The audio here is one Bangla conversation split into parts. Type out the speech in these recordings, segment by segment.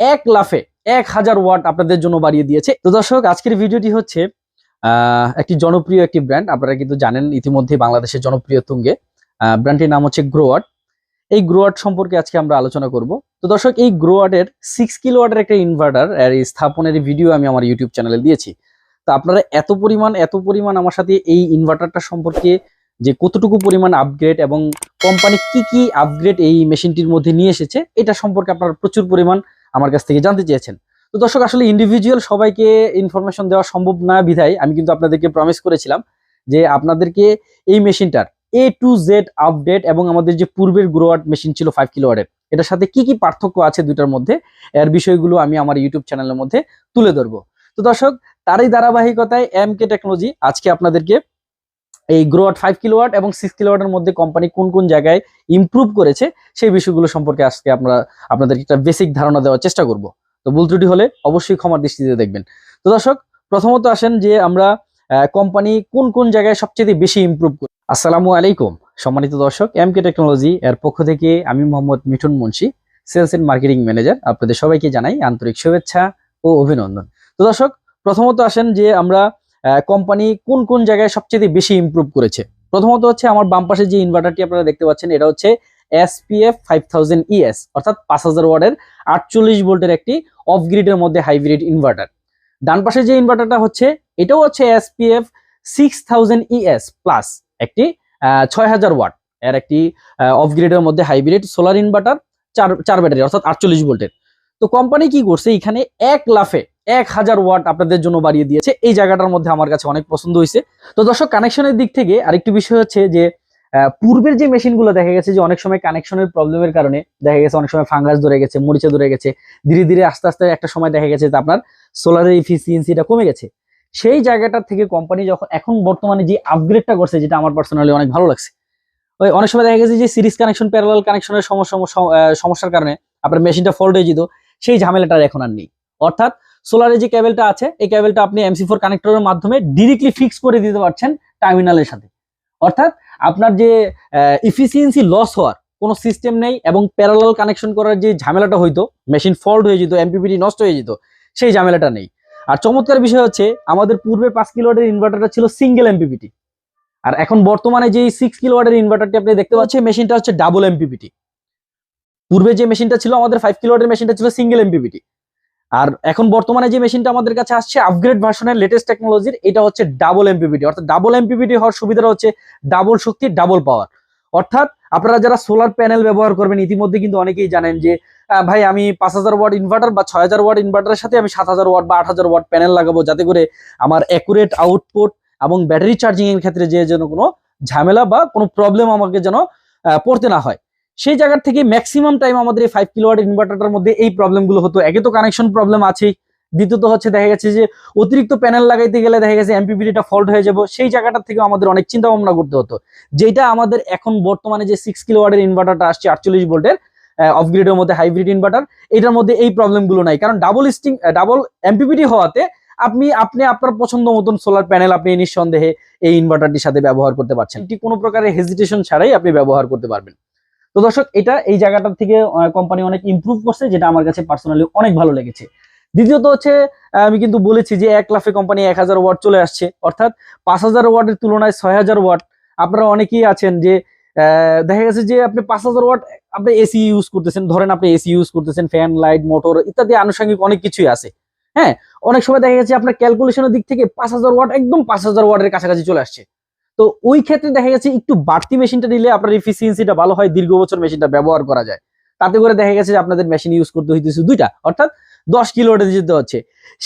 এক লাফে এক হাজার ওয়াট আপনাদের জন্য বাড়িয়ে দিয়েছে। তো দর্শক, আজকের ভিডিওটি হচ্ছে একটি জনপ্রিয় একটি ব্র্যান্ড আপনারা কিন্তু জানেন ইতিমধ্যে বাংলাদেশের জনপ্রিয় তুঙ্গে। ব্র্যান্ডটির নাম হচ্ছে গ্রোয়াট এই গ্রোয়াট সম্পর্কে আজকে আমরা আলোচনা করব। তো দর্শক, এই গ্রোয়াটের সিক্স কিলো কিলোওয়াটের একটা ইনভার্টার এর স্থাপনের ভিডিও আমি আমার ইউটিউব চ্যানেলে দিয়েছি। তো আপনারা এত পরিমাণ এত পরিমাণ আমার সাথে এই ইনভার্টারটা সম্পর্কে যে কতটুকু পরিমাণ আপগ্রেড এবং কোম্পানি কি কি আপগ্রেড এই মেশিনটির মধ্যে নিয়ে এসেছে, এটা সম্পর্কে আপনারা প্রচুর পরিমাণ আমার কাছ থেকে জানতে চেয়েছেন। তো দর্শক, আসলে ইন্ডিভিজুয়াল সবাইকে ইনফরমেশন দেওয়া সম্ভব না বিধায় আমি কিন্তু আপনাদেরকে প্রমিস করেছিলাম যে আপনাদেরকে এই মেশিনটার এ টু জেড আপডেট এবং আমাদের যে পূর্বের গ্রোয়াট মেশিন ছিল ফাইভ কিলোয়াটের এটার সাথে কি কি পার্থক্য আছে দুটার মধ্যে, এর বিষয়গুলো আমি আমার ইউটিউব চ্যানেলের মধ্যে তুলে ধরবো। তো দর্শক, তারই ধারাবাহিকতায় এম কে টেকনোলজি আজকে আপনাদেরকে এই গ্রোয়াট ফাইভ কিলোয়াট এবং সিক্স কিলোয়াটের মধ্যে কোম্পানি কোন কোন জায়গায় ইমপ্রুভ করেছে, সেই বিষয়গুলো সম্পর্কে আজকে আমরা আপনাদেরকে একটা বেসিক ধারণা দেওয়ার চেষ্টা করব। তো ভুল ত্রুটি হলে অবশ্যই ক্ষমার দৃষ্টিতে দেখবেন। তো দর্শক, প্রথমত আসেন যে আমরা কোম্পানি কোন কোন জায়গায় সবচেয়ে বেশি ইমপ্রুভ করি আসসালামু আলাইকুম। সম্মানিত দর্শক এম কে টেকনোলজি এর পক্ষ থেকে আমি Mohammad Mithun Munshi sales and marketing manager আপনাদের সবাইকে জানাই আন্তরিক শুভেচ্ছা ও অভিনন্দন। তো দর্শক, প্রথমত আসেন যে আমরা কোম্পানি কোন কোন জায়গায় সবচেয়ে বেশি ইমপ্রুভ করেছে? প্রথমত হচ্ছে আমার বাম পাশে যে ইনভার্টারটি আপনারা দেখতে পাচ্ছেন, এটা হচ্ছে এসপিএফ ফাইভ থাউজেন্ড ইএস অর্থাৎ পাঁচ হাজার ওয়ার্ডের আটচল্লিশ ভোল্টের একটি অফ গ্রিডের মধ্যে হাইব্রিড ইনভার্টার ডান পাশে যে ইনভার্টারটা হচ্ছে, এটাও হচ্ছে SPF six thousand ES plus একটি ছয় হাজার ওয়াট এর একটি অফ গ্রিডের মধ্যে হাইব্রিড সোলার ইনভার্টার চার চার ব্যাটারি, অর্থাৎ আটচল্লিশ ভোল্টের। তো কোম্পানি কি করছে? এখানে এক লাফে এক হাজার ওয়াট আপনাদের জন্য বাড়িয়ে দিয়েছে। এই জায়গাটার মধ্যে আমার কাছে অনেক পছন্দ হয়েছে। তো দর্শক কানেকশনের দিক থেকে আরেকটি বিষয় হচ্ছে যে পূর্বের যে মেশিনগুলো দেখা গেছে যে, অনেক সময় কানেকশনের প্রবলেমের কারণে দেখা গেছে অনেক সময় ফাঙ্গাস ধরে গেছে, মরিচে ধরে গেছে, ধীরে ধীরে আস্তে আস্তে একটা সময় দেখা গেছে যে, আপনার সোলারের ইফিসিয়েন্সিটা কমে গেছে। সেই জায়গাটা থেকে কোম্পানি যখন, এখন বর্তমানে যে আপগ্রেডটা করছে, যেটা আমার পার্সোনালি অনেক ভালো লাগছে। ওই অনেক সময় দেখা গেছে যে সিরিজ কানেকশন প্যারালাল কানেকশনের সমস্যার কারণে আপনার মেশিনটা ফল্ট হয়ে যেত, সেই ঝামেলাটা এখন আর নেই। অর্থাৎ সোলারের যে কেবলটা আছে, এই কেবলটা আপনি এমসি ফোর কানেক্টরের মাধ্যমে ডিরেক্টলি ফিক্স করে দিতে পারছেন টার্মিনালের সাথে। অর্থাৎ আপনার যে ইফিসিয়েন্সি লস হওয়ার কোনো সিস্টেম নেই এবং প্যারালাল কানেকশন করার যে ঝামেলাটা হইতো মেশিন ফল্ট হয়ে যেত এমপিপিটি নষ্ট হয়ে যেত, সেই ঝামেলাটা নেই। আর চমৎকার বিষয় হচ্ছে, আমাদের পূর্বে পাঁচ কিলোওয়াটের ইনভার্টারটা ছিল সিঙ্গেল এমপিপিটি আর এখন বর্তমানে যে সিক্স কিলোওয়াটের ইনভার্টারটি আপনি দেখতে পাচ্ছেন মেশিনটা হচ্ছে ডাবল এমপিপিটি পূর্বে যে মেশিনটা ছিল, আমাদের ফাইভ কিলোওয়াটের মেশিনটা ছিল সিঙ্গেল এমপিপিটি আর এখন বর্তমানে যে মেশিনটা আমাদের কাছে আসছে আপগ্রেড ভার্সনের লেটেস্ট টেকনোলজির এটা হচ্ছে ডাবল এমপিপিটি অর্থাৎ ডাবল এমপিপিটি হওয়ার সুবিধাটা হচ্ছে ডাবল শক্তি ডাবল পাওয়ার অর্থাৎ আপনারা যারা সোলার প্যানেল ব্যবহার করবেন, ইতিমধ্যে কিন্তু অনেকেই জানেন যে ভাই আমি পাঁচ হাজার ওয়াট ইনভার্টার বা ছয় হাজার ওয়াট ইনভার্টারের সাথে আমি সাত হাজার ওয়াট বা আট হাজার ওয়াট প্যানেল লাগাবো, যাতে করে আমার অ্যাকুরেট আউটপুট এবং ব্যাটারি চার্জিং এর ক্ষেত্রে যে যেন কোনো ঝামেলা বা কোনো প্রবলেম আমাকে যেন পড়তে না হয়। সেই জায়গার থেকে ম্যাক্সিমাম টাইম আমাদের এই ফাইভ কিলোওয়াট ইনভার্টারটার মধ্যে এই প্রবলেমগুলো হতো। একে তো কানেকশন প্রবলেম আছেই। দ্বিতীয়ত হচ্ছে দেখা গেছে যে, অতিরিক্ত প্যানেল লাগাইতে গেলে দেখা গেছে এমপিপিটিটা ফল্ট হয়ে যাব। সেই জায়গাটা থেকে আমাদের অনেক চিন্তা ভাবনা করতে হতো। যেটা আমাদের এখন বর্তমানে যে সিক্স কিলোওয়াটের ইনভার্টারটা আসছে, আটচল্লিশ ভোল্টের অফ গ্রিডের মধ্যে হাইব্রিড ইনভার্টার এটার মধ্যে এই প্রবলেমগুলো নাই। কারণ ডাবল স্টিং ডাবল এমপিপিটি হওয়াতে আপনি আপনি আপনার পছন্দ মতন সোলার প্যানেল আপনি নিঃসন্দেহে এই ইনভার্টারটির সাথে ব্যবহার করতে পারছেন। এটি কোনো প্রকারের হেজিটেশন ছাড়াই আপনি ব্যবহার করতে পারবেন। তো দর্শক, এটা এই জায়গাটার থেকে কোম্পানি অনেক ইমপ্রুভ করছে, যেটা আমার কাছে পার্সোনালি অনেক ভালো লেগেছে। দ্বিতীয়ত হচ্ছে আমি কিন্তু বলেছি যে এক লাফে কোম্পানি এক হাজার ওয়াট চলে আসছে। অর্থাৎ পাঁচ হাজার ওয়াটের তুলনায় ছয় হাজার ওয়াট আপনারা অনেকেই আছেন যে দেখা গেছে যে আপনি পাঁচ হাজার ওয়াট আপনি এসি ইউজ করতেছেন, ধরেন আপনি এসি ইউজ করতেছেন ফ্যান লাইট মোটর ইত্যাদি আনুষঙ্গিক অনেক কিছুই আছে। হ্যাঁ অনেক সময় দেখা গেছে আপনার ক্যালকুলেশনের দিক থেকে পাঁচ হাজার ওয়াট, একদম পাঁচ হাজার ওয়াটের কাছাকাছি চলে আসছে। তো ওই ক্ষেত্রে দেখা গেছে একটু বাড়তি মেশিনটা নিলে আপনার এফিসিয়েন্সিটা ভালো হয়, দীর্ঘ বছর মেশিনটা ব্যবহার করা যায়। তাতে করে দেখা গেছে আপনাদের মেশিন ইউজ করতে হইতেছে দুইটা, অর্থাৎ দশ কিলোওয়াটে যেতে হচ্ছে।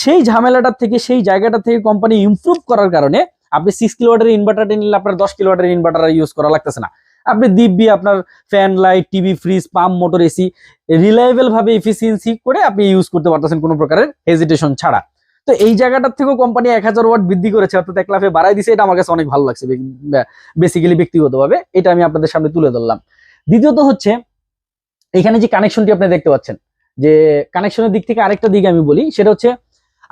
সেই ঝামেলাটার থেকে, সেই জায়গাটা থেকে কোম্পানি ইমপ্রুভ করার কারণে আপনি সিক্স কিলোওয়াটের ইনভার্টারটা নিলে আপনার দশ কিলোওয়াটের ইনভার্টার ইউজ করা লাগতেছে না। আপনি দিব্যি আপনার fan light TV fridge pump motor AC reliable ভাবে এফিসিয়েন্সি করে আপনি ইউজ করতে পারতেছেন কোনো প্রকারের হেজিটেশন ছাড়া। তো এই জায়গাটার থেকেও কোম্পানি এক হাজার ওয়াট বৃদ্ধি করেছে, অর্থাৎ এক লাফে বাড়াই দিছে, এটা আমার কাছে অনেক ভালো লাগছে বেসিক্যালি ব্যক্তিগতভাবে। এটা আমি আপনাদের সামনে তুলে ধরলাম। দ্বিতীয়ত হচ্ছে, এখানে যে কানেকশনটি আপনি দেখতে পাচ্ছেন, যে কানেকশনের দিক থেকে আরেকটা দিক আমি বলি, সেটা হচ্ছে,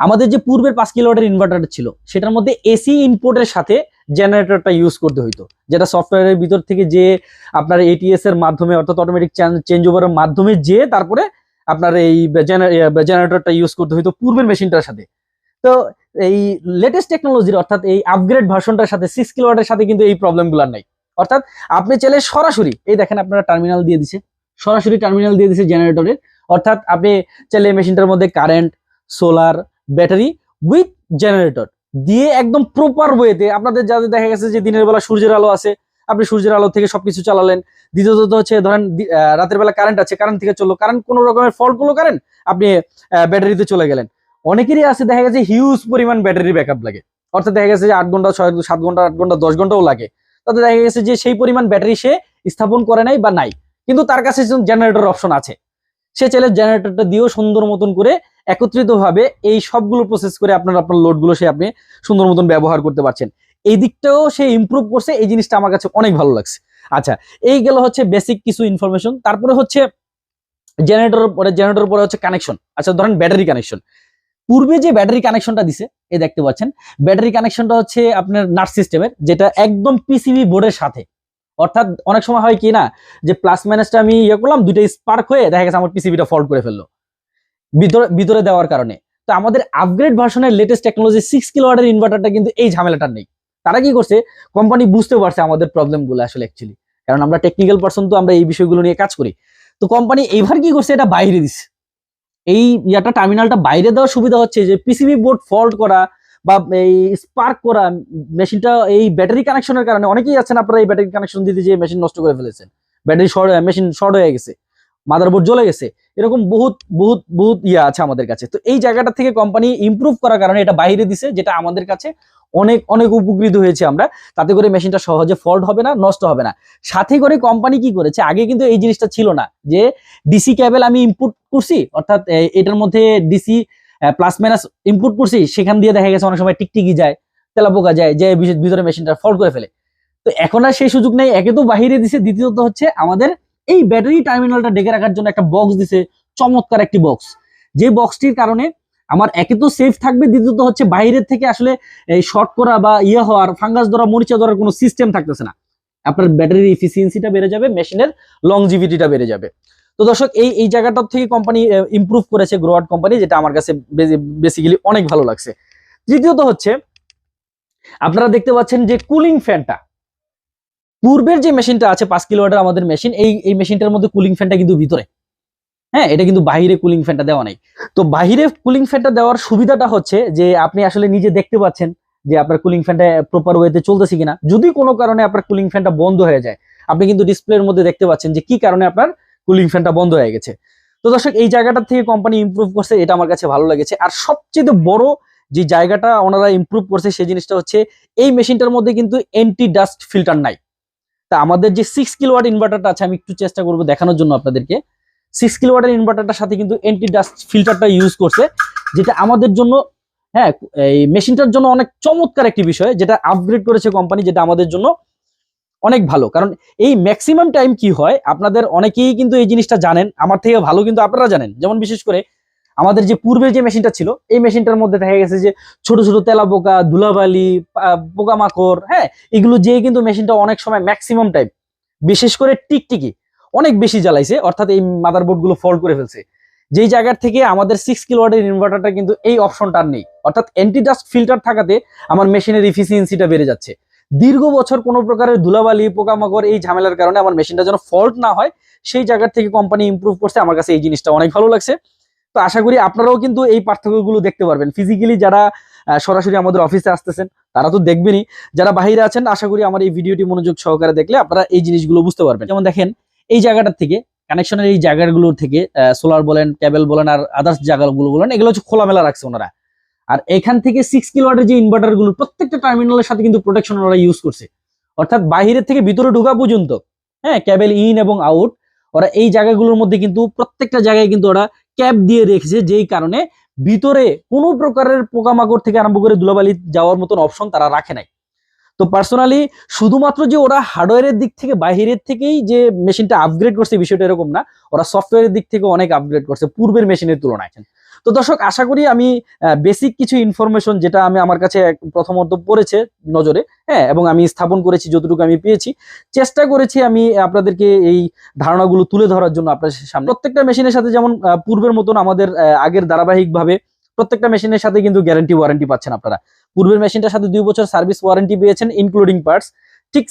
আমাদের যে পূর্বের পাঁচ কিলোওয়াটের ইনভার্টার ছিল, সেটার মধ্যে এসি ইনপুটের সাথে জেনারেটরটা ইউজ করতে হইতো। যেটা সফটওয়্যারের ভিতর থেকে যে আপনার এটিএস এর মাধ্যমে, অর্থাৎ অটোমেটিক চেঞ্জ ওভারের মাধ্যমে যে, তারপরে আপনার এই জেনারেটরটা ইউজ করতে হইতো পূর্বের মেশিনটার সাথে। তো এই লেটেস্ট টেকনোলজির অর্থাৎ এই আপগ্রেড ভার্সনটার সাথে সিক্স কিলোওয়াটের সাথে কিন্তু এই প্রবলেমগুলো নাই। অর্থাৎ আপনি চাইলে সরাসরি, এই দেখেন আপনারা টার্মিনাল দিয়ে দিছে, সরাসরি টার্মিনাল দিয়ে দিছে জেনারেটরের অর্থাৎ আপনি চাইলে মেশিনটার মধ্যে current solar battery with generator দিয়ে একদম প্রপার ওয়েতে আপনাদের যাদের দেখা গেছে যে দিনের বেলা সূর্যের আলো আছে, আপনি সূর্যের আলো থেকে সবকিছু চালালেন। দ্বিতীয়ত হচ্ছে ধরেন রাতের বেলা কারেন্ট আছে কারেন্ট থেকে চলল। কারেন্ট কোনো রকমের ফল্টগুলো কারেন্ট আপনি ব্যাটারিতে চলে গেলেন। অনেকেরই আছে, দেখা গেছে হিউজ পরিমাণ ব্যাটারি ব্যাকআপ লাগে। অর্থাৎ দেখা গেছে যে আট ঘণ্টা, ছয়, সাত ঘণ্টা, আট ঘণ্টা, দশ ঘন্টাও লাগে। তাতে দেখা গেছে যে সেই পরিমাণ ব্যাটারি সে স্থাপন করে নাই বা নাই। কিন্তু তার কাছে জেনারেটর অপশন আছে। সে চাইলে জেনারেটরটা দিয়েও সুন্দর মতন করে একত্রিত ভাবে এই সবগুলো প্রসেস করে আপনার আপনার লোডগুলো সে আপনি সুন্দর মতন ব্যবহার করতে পারছেন। এই দিকটাও সে ইমপ্রুভ করছে, এই জিনিসটা আমার কাছে অনেক ভালো লাগছে। আচ্ছা এই গেল হচ্ছে বেসিক কিছু ইনফরমেশন তারপরে হচ্ছে জেনারেটর পরে জেনারেটর পরে হচ্ছে কানেকশন আচ্ছা ধরেন ব্যাটারি কানেকশন পূর্বে যে ব্যাটারি কানেকশনটা দিছে, এই দেখতে পাচ্ছেন ব্যাটারি কানেকশনটা হচ্ছে আপনার নাট সিস্টেমের, যেটা একদম পিসিবি বোর্ডের সাথে। অর্থাৎ অনেক সময় হয় কি না, যে প্লাস মাইনাসটা আমি ইয়ে করলাম, দুইটা স্পার্ক হয়ে দেখা গেছে আমার পিসিবিটা ফল্ট করে ফেলল। ভিতরে ভিতরে দেওয়ার কারণে। তো আমাদের আপগ্রেড ভার্সনের লেটেস্ট টেকনোলজি সিক্স কিলোওয়াটের ইনভার্টারটা কিন্তু এই ঝামেলাটা নেই। তারা কি করছে কোম্পানি বুঝতে পারছে আমাদের প্রবলেমগুলো আসলে অ্যাকচুয়ালি কারণ আমরা টেকনিক্যাল পার্সন তো আমরা এই বিষয়গুলো নিয়ে কাজ করি। তো কোম্পানি এইবার কি করছে, এটা বাইরে দিচ্ছে এই ইয়াটা টার্মিনালটা বাইরে দেওয়ার সুবিধা হচ্ছে যে পিসিবি বোর্ড ফল্ট করা বা এই স্পার্ক করা মেশিনটা এই ব্যাটারি কানেকশনের কারণে অনেকেই আছেন আপনারা এই ব্যাটারি কানেকশন দিতে যে মেশিন নষ্ট করে ফেলেছেন। ব্যাটারি শর্ট মেশিন শর্ট হয়ে গেছে মাদারবোর্ড জ্বলে গেছে, এরকম বহুত বহুত বহুত ইয়ে আছে আমাদের কাছে। তো এই জায়গাটা থেকে কোম্পানি ইমপ্রুভ করার কারণে এটা বাইরে দিছে, যেটা আমাদের কাছে অনেক অনেক উপকৃত হয়েছে আমরা। তাতে করে মেশিনটা সহজে ফল্ট হবে না, নষ্ট হবে না। সাথে করে কোম্পানি কি করেছে? আগে কিন্তু এই জিনিসটা ছিল না যে ডিসি ক্যাবেল আমি ইনপুট করছি, অর্থাৎ এটার মধ্যে ডিসি প্লাস মাইনাস ইনপুট করছি, সেখান দিয়ে দেখা গেছে অনেক সময় টিকটিকি যায়, তেলাপোকা যায়, যে ভিতরে মেশিনটা ফল্ট করে ফেলে। তো এখন আর সেই সুযোগ নেই, একে তো বাহিরে দিছে, দ্বিতীয়ত হচ্ছে আমাদের এই ব্যাটারি টার্মিনালটা ডেকে রাখার জন্য একটা বক্স দিছে, চমৎকার একটি বক্স যে বক্সটির কারণে আমার একে তো সেফ থাকবে, দ্বিতীয়ত হচ্ছে বাইরের থেকে আসলে এই শর্ট করা বা ইয়ে হওয়ার ফাঙ্গাস ধরা, মরিচা ধরার কোনো সিস্টেম থাকতেছে না। আপনার ব্যাটারির ইফিসিয়েন্সিটা বেড়ে যাবে মেশিনের লংজিভিটিটা বেড়ে যাবে। তো দর্শক, এই এই জায়গাটার থেকে কোম্পানি ইমপ্রুভ করেছে গ্রোয়ার্ড কোম্পানি যেটা আমার কাছে বেসিক্যালি অনেক ভালো লাগছে। তৃতীয়ত হচ্ছে, আপনারা দেখতে পাচ্ছেন যে কুলিং ফ্যানটা পূর্বের যে মেশিনটা আছে, পাঁচ কিলোওয়াটের আমাদের মেশিন এই এই মেশিনটার মধ্যে কুলিং ফ্যানটা কিন্তু ভিতরে। হ্যাঁ এটা কিন্তু বাইরে কুলিং ফ্যানটা দেওয়া নাই। তো বাইরে কুলিং ফ্যানটা দেওয়ার সুবিধাটা হচ্ছে যে, আপনি আসলে নিজে দেখতে পাচ্ছেন যে, আপনার কুলিং ফ্যানটা প্রপার ওয়েতে চলতেছে কিনা। যদি কোনো কারণে আপনার কুলিং ফ্যানটা বন্ধ হয়ে যায়, আপনি কিন্তু ডিসপ্লের মধ্যে দেখতে পাচ্ছেন যে, কি কারণে আপনার কুলিং ফ্যানটা বন্ধ হয়ে গেছে। তো দর্শক, এই জায়গাটা থেকে কোম্পানি ইমপ্রুভ করছে, এটা আমার কাছে ভালো লেগেছে। আর সবচেয়ে বড় যে জায়গাটা ওনারা ইমপ্রুভ করছে, সেই জিনিসটা হচ্ছে, এই মেশিনটার মধ্যে কিন্তু এন্টি ডাস্ট ফিল্টার নাই। তা আমাদের যে সিক্স কিলোওয়াট ইনভার্টারটা আছে, আমি একটু চেষ্টা করব দেখানোর জন্য আপনাদেরকে। সিক্স কিলোওয়াটের ইনভার্টারটার সাথে কিন্তু এন্টি ডাস্ট ফিল্টারটা ইউজ করছে, যেটা আমাদের জন্য হ্যাঁ এই মেশিনটার জন্য অনেক চমৎকার একটি বিষয়, যেটা আপগ্রেড করেছে কোম্পানি যেটা আমাদের জন্য অনেক ভালো। কারণ এই ম্যাক্সিমাম টাইম কি হয়, আপনাদের অনেকেই কিন্তু এই জিনিসটা জানেন, আমার থেকে ভালো কিন্তু আপনারা জানেন। যেমন বিশেষ করে আমাদের যে পূর্বের যে মেশিনটা ছিল, এই মেশিনটার মধ্যে দেখা গেছে যে ছোট ছোট তেলা পোকা ধুলাবালি পোকামাকড় হ্যাঁ এগুলো যেয়ে কিন্তু মেশিনটা অনেক সময় ম্যাক্সিমাম টাইম বিশেষ করে টিকটিকি। অনেক বেশি জ্বালাইছে, অর্থাৎ এই মাদারবোর্ডগুলো ফল্ট করে ফেলছে। যেই জায়গার থেকে আমাদের সিক্স কিলোওয়াটের ইনভার্টারটা কিন্তু এই অপশনটা নেই। অর্থাৎ অ্যান্টি ডাস্ট ফিল্টার থাকাতে আমার মেশিনের ইফিসিয়েন্সিটা বেড়ে যাচ্ছে। দীর্ঘ বছর কোনো প্রকারের ধুলাবালি, পোকামাকড় এই ঝামেলার কারণে আমার মেশিনটা যেন ফল্ট না হয়, সেই জায়গার থেকে কোম্পানি ইমপ্রুভ করছে। আমার কাছে এই জিনিসটা অনেক ভালো লাগছে। তো আশা করি আপনারাও কিন্তু এই পার্থক্যগুলো দেখতে পারবেন। ফিজিক্যালি যারা সরাসরি আমাদের অফিসে আসতেছেন, তারা তো দেখবেনই। যারা বাহিরে আছেন, আশা করি আমার এই ভিডিওটি মনোযোগ সহকারে দেখলে আপনারা এই জিনিসগুলো বুঝতে পারবেন। যেমন দেখেন এই জায়গাটার থেকে কানেকশনের এই জায়গাগুলো থেকে সোলার বলেন কেবল বলেন, আর আদার্স জায়গাগুলো বলেন, এগুলো হচ্ছে খোলামেলা রাখছে ওনারা। আর এখান থেকে সিক্স কিলোওয়াটের যে ইনভার্টারগুলো, প্রত্যেকটা টার্মিনালের সাথে কিন্তু প্রোটেকশন ওরা ইউজ করছে। অর্থাৎ বাইরের থেকে ভিতরে ঢোকা পর্যন্ত হ্যাঁ ক্যাবেল ইন এবং আউট ওরা এই জায়গাগুলোর মধ্যে কিন্তু প্রত্যেকটা জায়গায় কিন্তু ওরা ক্যাপ দিয়ে রেখেছে, যেই কারণে ভিতরে কোনো প্রকারের পোকামাকড় থেকে আরম্ভ করে ধুলাবালি যাওয়ার মতন অপশন তারা রাখে নাই। তো পার্সোনালি শুধুমাত্র যে ওরা হার্ডওয়্যারের দিক থেকে, বাহিরের থেকেই যে মেশিনটা আপগ্রেড করছে, বিষয়টা এরকম না, ওরা সফটওয়্যারের দিক থেকে অনেক আপগ্রেড করছে, পূর্বের মেশিনের তুলনায়। তো দর্শক, আশা করি আমি বেসিক কিছু ইনফরমেশন যেটা আমি আমার কাছে প্রথমত পড়েছে নজরে হ্যাঁ এবং আমি স্থাপন করেছি, যতটুকু আমি পেয়েছি, চেষ্টা করেছি আমি আপনাদেরকে এই ধারণাগুলো তুলে ধরার জন্য আপনার সামনে। প্রত্যেকটা মেশিনের সাথে যেমন পূর্বের মতন আমাদের আগের ধারাবাহিকভাবে প্রত্যেকটা মেশিনের সাথে কিন্তু গ্যারান্টি ওয়ারেন্টি পাচ্ছেন আপনারা। পূর্বের মেশিনটার সাথে দুই বছর সার্ভিস ওয়ারেন্টি পেয়েছেন ইনক্লুডিং পার্টস ঠিক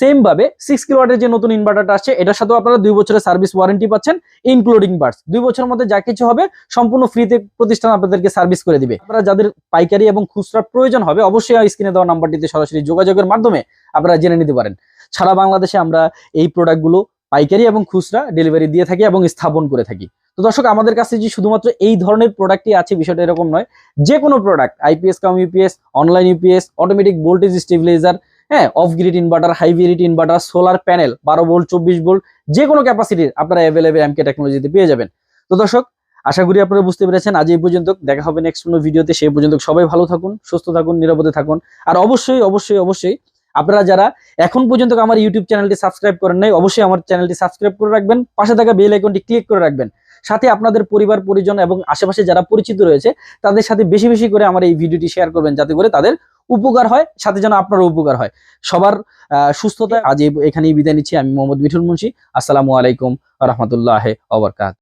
সেম ভাবে সিক্স কিলোয়াটের যে নতুন ইনভার্টারটা আসছে, এটার সাথেও আপনারা দুই বছরের সার্ভিস ওয়ারেন্টি পাচ্ছেন ইনক্লুডিং পার্টস দুই বছরের মধ্যে যা কিছু হবে, সম্পূর্ণ ফ্রিতে প্রতিষ্ঠান আপনাদেরকে সার্ভিস করে দিবে। আপনারা যাদের পাইকারি এবং খুচরা প্রয়োজন হবে, অবশ্যই স্ক্রিনে দেওয়া নাম্বারটিতে সরাসরি যোগাযোগের মাধ্যমে আপনারা জেনে নিতে পারেন। সারা বাংলাদেশে আমরা এই প্রোডাক্টগুলো পাইকারি এবং খুচরা ডেলিভারি দিয়ে থাকি এবং স্থাপন করে থাকি। তো দর্শক, আমাদের কাছে যে শুধুমাত্র এই ধরনের প্রোডাক্টই আছে, বিষয়টা এরকম নয়। যে কোনো product IPS cum UPS online UPS automatic voltage stabiliser হ্যাঁ off grid inverter high grid inverter solar panel বারো ভোল্ট চব্বিশ ভোল্ট যে কোনো ক্যাপাসিটির আপনারা অ্যাভেলেবেল এমকে টেকনোলজিতে পেয়ে যাবেন। তো দর্শক, আশা করি আপনারা বুঝতে পেরেছেন। আজ এই পর্যন্ত, দেখা হবে নেক্সট কোনো ভিডিওতে সেই পর্যন্ত সবাই ভালো থাকুন, সুস্থ থাকুন, নিরাপদে থাকুন। আর অবশ্যই অবশ্যই অবশ্যই আপনারা যারা এখন পর্যন্ত আমার ইউটিউব চ্যানেলটি সাবস্ক্রাইব করেন নাই, অবশ্যই আমার চ্যানেলটি সাবস্ক্রাইব করে রাখবেন। পাশে থাকা বেল আইকনটি ক্লিক করে রাখবেন। সাথে আপনাদের পরিবার পরিজন এবং আশেপাশে যারা পরিচিত রয়েছে তাদের সাথে বেশি বেশি করে আমার এই ভিডিওটি শেয়ার করবেন যাতে করে তাদের উপকার হয় সাথে যেন আপনারও উপকার হয়। সবার আহ, সুস্থতা আজ এখানেই বিদায় নিচ্ছি। আমি মোহাম্মদ মিঠুল মুন্সি। আসসালামু আলাইকুম রহমতুল্লাহ অবরকাত